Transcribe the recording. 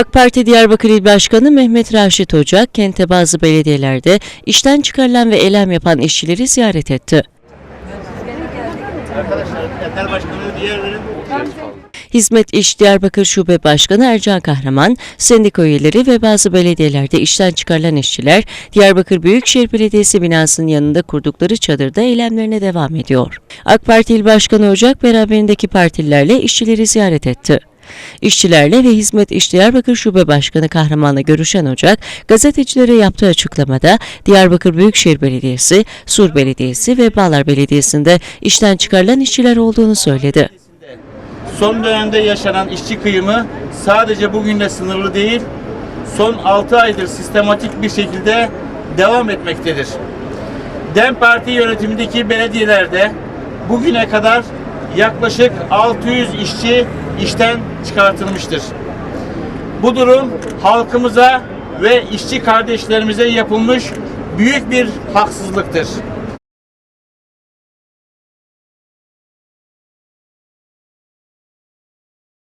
AK Parti Diyarbakır İl Başkanı Mehmet Raşit Ocak, kente bazı belediyelerde işten çıkarılan ve eylem yapan işçileri ziyaret etti. Hizmet İş Diyarbakır Şube Başkanı Ercan Kahraman, sendika üyeleri ve bazı belediyelerde işten çıkarılan işçiler, Diyarbakır Büyükşehir Belediyesi binasının yanında kurdukları çadırda eylemlerine devam ediyor. AK Parti İl Başkanı Ocak beraberindeki partililerle işçileri ziyaret etti. İşçilerle ve Hizmet İş Diyarbakır Şube Başkanı Kahraman'la görüşen Ocak, gazetecilere yaptığı açıklamada Diyarbakır Büyükşehir Belediyesi, Sur Belediyesi ve Bağlar Belediyesi'nde işten çıkarılan işçiler olduğunu söyledi. Son dönemde yaşanan işçi kıyımı sadece bugünle sınırlı değil, son 6 aydır sistematik bir şekilde devam etmektedir. DEM Parti yönetimindeki belediyelerde bugüne kadar yaklaşık 600 işçi işten çıkartılmıştır. Bu durum halkımıza ve işçi kardeşlerimize yapılmış büyük bir haksızlıktır.